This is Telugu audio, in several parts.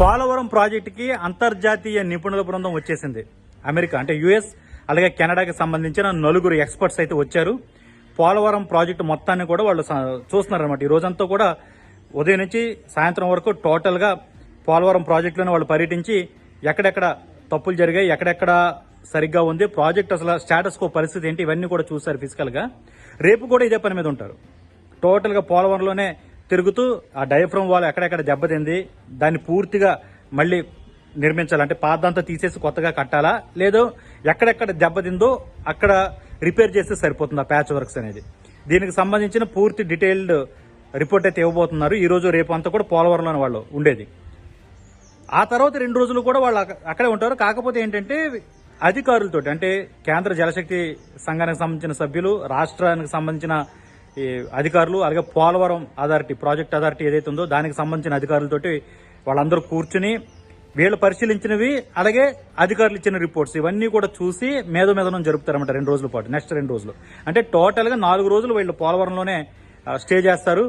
పోలవరం ప్రాజెక్టుకి అంతర్జాతీయ నిపుణుల బృందం వచ్చేసింది. అమెరికా అంటే యుఎస్ అలాగే కెనడాకి సంబంధించిన నలుగురు ఎక్స్పర్ట్స్ అయితే వచ్చారు. పోలవరం ప్రాజెక్టు మొత్తాన్ని కూడా వాళ్ళు చూస్తున్నారనమాట ఈ రోజంతా కూడా ఉదయం నుంచి సాయంత్రం వరకు టోటల్గా పోలవరం ప్రాజెక్టులోనే వాళ్ళు పర్యటించి ఎక్కడెక్కడ తప్పులు జరిగాయి ఎక్కడెక్కడ సరిగ్గా ఉంది ప్రాజెక్ట్ అసలు స్టేటస్ కో పరిస్థితి ఏంటి ఇవన్నీ కూడా చూశారు ఫిజికల్గా. రేపు కూడా ఇదే పని మీద ఉంటారు. టోటల్గా పోలవరంలోనే తిరుగుతూ ఆ డయఫ్రమ్ వాల్ ఎక్కడెక్కడ దెబ్బతింది దాన్ని పూర్తిగా మళ్ళీ నిర్మించాలి? అంటే పాదంతా తీసేసి కొత్తగా కట్టాలా? లేదో ఎక్కడెక్కడ దెబ్బతిందో అక్కడ రిపేర్ చేస్తే సరిపోతుంది ఆ ప్యాచ్ వర్క్స్ అనేది. దీనికి సంబంధించిన పూర్తి డీటెయిల్డ్ రిపోర్ట్ అయితే ఇవ్వబోతున్నారు. ఈ రోజు రేపు అంతా కూడా పోలవరంలోని వాళ్ళు ఉండేది. ఆ తర్వాత రెండు రోజులు కూడా వాళ్ళు అక్కడే ఉంటారు. కాకపోతే ఏంటంటే అధికారులతోటి అంటే కేంద్ర జలశక్తి సంఘానికి సంబంధించిన సభ్యులు రాష్ట్రానికి సంబంధించిన అధికారులు అలాగే పోలవరం అథారిటీ ప్రాజెక్ట్ అథారిటీ ఏదైతే ఉందో దానికి సంబంధించిన అధికారులతోటి వాళ్ళందరూ కూర్చుని వీళ్ళు పరిశీలించినవి అలాగే అధికారులు ఇచ్చిన రిపోర్ట్స్ ఇవన్నీ కూడా చూసి మేధో మేధనం జరుపుతారన్నమాట రెండు రోజుల పాటు నెక్స్ట్ రెండు రోజులు. అంటే టోటల్గా నాలుగు రోజులు వీళ్ళు పోలవరంలోనే స్టే చేస్తారు.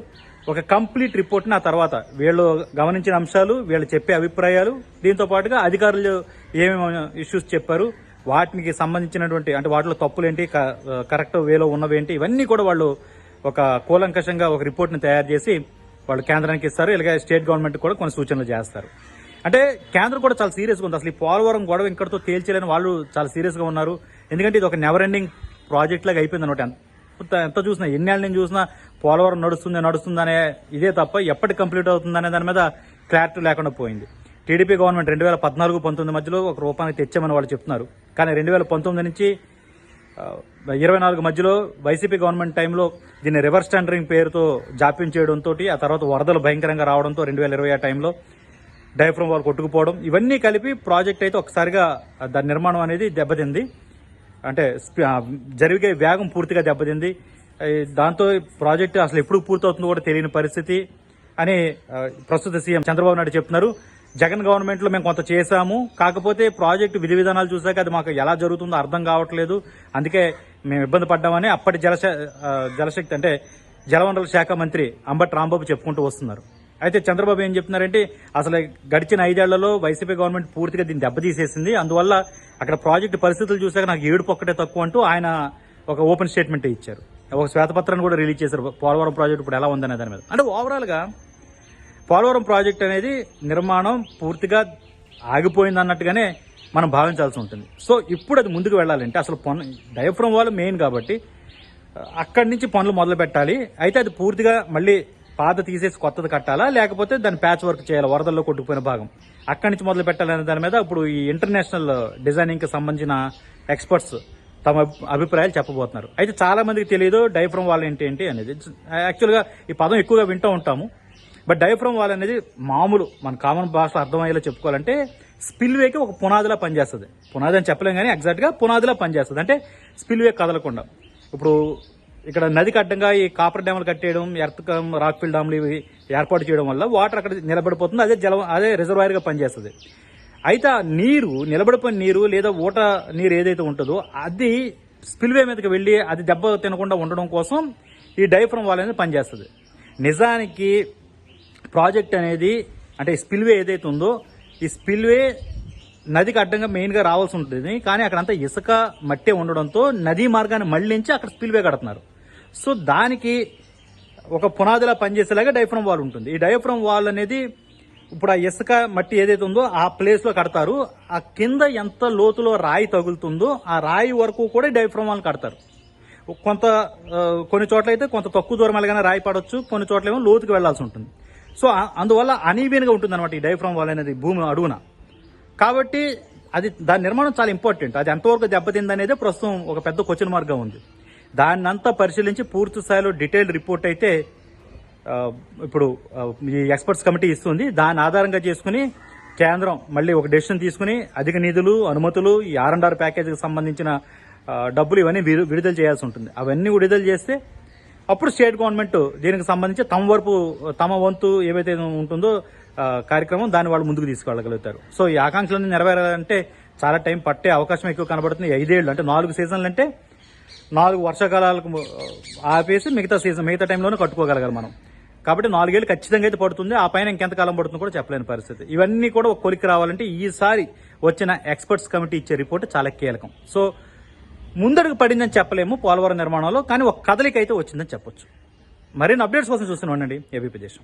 ఒక కంప్లీట్ రిపోర్ట్ని ఆ తర్వాత వీళ్ళు గమనించిన అంశాలు వీళ్ళు చెప్పే అభిప్రాయాలు దీంతో పాటుగా అధికారులు ఏమేమి ఇష్యూస్ చెప్పారు వాటికి సంబంధించినటువంటి అంటే వాటిలో తప్పులేంటి క- కరెక్ట్ వేలో ఉన్నవేంటి ఇవన్నీ కూడా వాళ్ళు ఒక కూలంకషంగా ఒక రిపోర్ట్ని తయారు చేసి వాళ్ళు కేంద్రానికి ఇస్తారు ఇలాగే స్టేట్ గవర్నమెంట్ కూడా కొన్ని సూచనలు చేస్తారు. అంటే కేంద్రం కూడా చాలా సీరియస్గా ఉంది. అసలు ఈ పోలవరం గొడవ ఇంకటితో తేల్చలేని వాళ్ళు చాలా సీరియస్గా ఉన్నారు. ఎందుకంటే ఇది ఒక నెవర్ ఎండింగ్ ప్రాజెక్ట్ లాగా అయిపోయింది అనమాట ఎంత ఎంత చూసినా ఎన్నేళ్ళ నుంచి చూసినా పోలవరం నడుస్తుంది నడుస్తుందనే ఇదే తప్ప ఎప్పటి కంప్లీట్ అవుతుందనే దాని మీద క్లారిటీ లేకుండా పోయింది. టీడీపీ గవర్నమెంట్ రెండు వేల పద్నాలుగు పంతొమ్మిది మధ్యలో ఒక రూపాయలు తెచ్చామని వాళ్ళు చెప్తున్నారు. కానీ రెండు వేల పంతొమ్మిది నుంచి ఇరవై నాలుగు మధ్యలో వైసీపీ గవర్నమెంట్ టైంలో దీన్ని రివర్స్ టెండరింగ్ పేరుతో జాప్యం చేయడంతో ఆ తర్వాత వరదలు భయంకరంగా రావడంతో రెండు వేల ఇరవై ఆ టైంలో డైఫ్రమ్ వాళ్ళు కొట్టుకుపోవడం ఇవన్నీ కలిపి ప్రాజెక్ట్ అయితే ఒకసారిగా దాని నిర్మాణం అనేది దెబ్బతింది. అంటే జరిగే వేగం పూర్తిగా దెబ్బతింది. దాంతో ఈ ప్రాజెక్ట్ అసలు ఎప్పుడు పూర్తవుతుందో కూడా తెలియని పరిస్థితి అని ప్రస్తుత సీఎం చంద్రబాబు నాయుడు చెప్తున్నారు. జగన్ గవర్నమెంట్లో మేము కొంత చేశాము. కాకపోతే ప్రాజెక్టు విధి విధానాలు చూసాక అది మాకు ఎలా జరుగుతుందో అర్థం కావట్లేదు. అందుకే మేము ఇబ్బంది పడ్డామని అప్పటి జలశ జలశక్తి అంటే జలవనరుల శాఖ మంత్రి అంబటి రాంబాబు చెప్పుకుంటూ వస్తున్నారు. అయితే చంద్రబాబు ఏం చెప్తున్నారంటే అసలు గడిచిన ఐదేళ్ళలో వైసీపీ గవర్నమెంట్ పూర్తిగా దీన్ని దెబ్బతీసేసింది. అందువల్ల అక్కడ ప్రాజెక్టు పరిస్థితులు చూసాక నాకు ఏడుపు ఒక్కటే తక్కువ అంటూ ఆయన ఒక ఓపెన్ స్టేట్మెంట్ ఇచ్చారు. ఒక శ్వేతపత్రాన్ని కూడా రిలీజ్ చేశారు. పోలవరం ప్రాజెక్ట్ ఇప్పుడు ఎలా ఉందనే దాని మీద. అంటే ఓవరాల్గా పోలవరం ప్రాజెక్ట్ అనేది నిర్మాణం పూర్తిగా ఆగిపోయింది అన్నట్టుగానే మనం భావించాల్సి ఉంటుంది. సో ఇప్పుడు అది ముందుకు వెళ్ళాలంటే అసలు పను డయఫ్రమ్ వాళ్ళు మెయిన్ కాబట్టి అక్కడి నుంచి పనులు మొదలు పెట్టాలి. అయితే అది పూర్తిగా మళ్ళీ పాత తీసేసి కొత్తది కట్టాలా? లేకపోతే దాన్ని ప్యాచ్ వర్క్ చేయాలి? వరదల్లో కొట్టుకుపోయిన భాగం. అక్కడి నుంచి మొదలు పెట్టాలనే దాని మీద ఇప్పుడు ఈ ఇంటర్నేషనల్ డిజైనింగ్కి సంబంధించిన ఎక్స్పర్ట్స్ తమ అభిప్రాయాలు చెప్పబోతున్నారు. అయితే చాలామందికి తెలియదు డైఫ్రమ్ వాళ్ళు ఏంటి ఏంటి అనేది. యాక్చువల్గా ఈ పదం ఎక్కువగా వింటూ ఉంటాము. బట్ డయాఫ్రమ్ వాల్ అనేది మామూలు మన కామన్ భాషలో అర్థమయ్యేలా చెప్పుకోవాలంటే స్పిల్వేకి ఒక పునాదిలా పనిచేస్తుంది. పునాది అని చెప్పలేం కానీ ఎగ్జాక్ట్గా పునాదిలా పనిచేస్తుంది. అంటే స్పిల్వే కదలకుండా. ఇప్పుడు ఇక్కడ నదికి అడ్డంగా ఈ కాపర్ డ్యాములు కట్టేయడం ఎర్త్కం రాక్ఫిల్ డ్యాములు ఇవి ఏర్పాటు చేయడం వల్ల వాటర్ అక్కడ నిలబడిపోతుంది. అదే జలం అదే రిజర్వాయర్గా పనిచేస్తుంది. అయితే ఆ నీరు నిలబడిపోయిన నీరు లేదా ఊట నీరు ఏదైతే ఉంటుందో అది స్పిల్వే మీదకి వెళ్ళి అది దెబ్బ తినకుండా ఉండడం కోసం ఈ డైఫ్రమ్ వాల్ అనేది పనిచేస్తుంది. నిజానికి ప్రాజెక్ట్ అనేది అంటే స్పిల్వే ఏదైతే ఉందో ఈ స్పిల్వే నదికి అడ్డంగా మెయిన్గా రావాల్సి ఉంటుంది. కానీ అక్కడంతా ఇసుక మట్టే ఉండడంతో నదీ మార్గాన్ని మళ్ళించి అక్కడ స్పిల్వే కడుతున్నారు. సో దానికి ఒక పునాదిలా పనిచేసేలాగా డైఫ్రమ్ వాల్ ఉంటుంది. ఈ డైఫ్రమ్ వాల్ అనేది ఇప్పుడు ఆ ఇసుక మట్టి ఏదైతే ఉందో ఆ ప్లేస్లో కడతారు. ఆ కింద ఎంత లోతులో రాయి తగులుతుందో ఆ రాయి వరకు కూడా డైఫ్రమ్ వాల్ కడతారు. కొంత కొన్ని చోట్ల అయితే కొంత తక్కువ దూరం వెళ్ళగానే రాయి పడవచ్చు కొన్ని చోట్ల ఏమో లోతుకి వెళ్ళాల్సి ఉంటుంది. సో అందువల్ల అనీవీన్గా ఉంటుంది అనమాట ఈ డైఫ్రామ్ వాల్ అనేది భూమి అడుగున. కాబట్టి అది దాని నిర్మాణం చాలా ఇంపార్టెంట్ అది ఎంతవరకు దెబ్బతింది అనేది ప్రస్తుతం ఒక పెద్ద క్వశ్చన్ మార్గం ఉంది. దాన్ని అంతా పరిశీలించి పూర్తి స్థాయిలో డీటెయిల్డ్ రిపోర్ట్ అయితే ఇప్పుడు ఈ ఎక్స్పర్ట్స్ కమిటీ ఇస్తుంది. దాని ఆధారంగా చేసుకుని కేంద్రం మళ్ళీ ఒక డెసిషన్ తీసుకుని అధిక నిధులు అనుమతులు ఈ ఆర్ అండ్ ఆర్ ప్యాకేజీకి సంబంధించిన డబ్బులు ఇవన్నీ విడుదల చేయాల్సి ఉంటుంది. అవన్నీ విడుదల చేస్తే అప్పుడు స్టేట్ గవర్నమెంట్ దీనికి సంబంధించి తమ వరకు తమ వంతు ఏవైతే ఉంటుందో కార్యక్రమం దాన్ని వాళ్ళు ముందుకు తీసుకెళ్ళగలుగుతారు. సో ఈ ఆకాంక్షలన్నీ నెరవేరాలంటే చాలా టైం పట్టే అవకాశం ఎక్కువ కనబడుతుంది. ఐదేళ్ళు అంటే నాలుగు సీజన్లు అంటే నాలుగు వర్షాకాలాలకు ఆపేసి మిగతా సీజన్ మిగతా టైంలోనే కట్టుకోగలగాలి మనం. కాబట్టి నాలుగేళ్ళు ఖచ్చితంగా అయితే పడుతుంది. ఆ పైన ఇంకెంతకాలం పడుతుందో కూడా చెప్పలేని పరిస్థితి. ఇవన్నీ కూడా ఒక కొలికి రావాలంటే ఈసారి వచ్చిన ఎక్స్పర్ట్స్ కమిటీ ఇచ్చే రిపోర్ట్ చాలా కీలకం. సో ముందడుగు పడిందని చెప్పలేము పోలవరం నిర్మాణంలో కానీ ఒక కదలిక అయితే వచ్చిందని చెప్పొచ్చు. మరిన్ని అప్డేట్స్ కోసం చూస్తూనే ఉండండి ఏబీపీ దేశం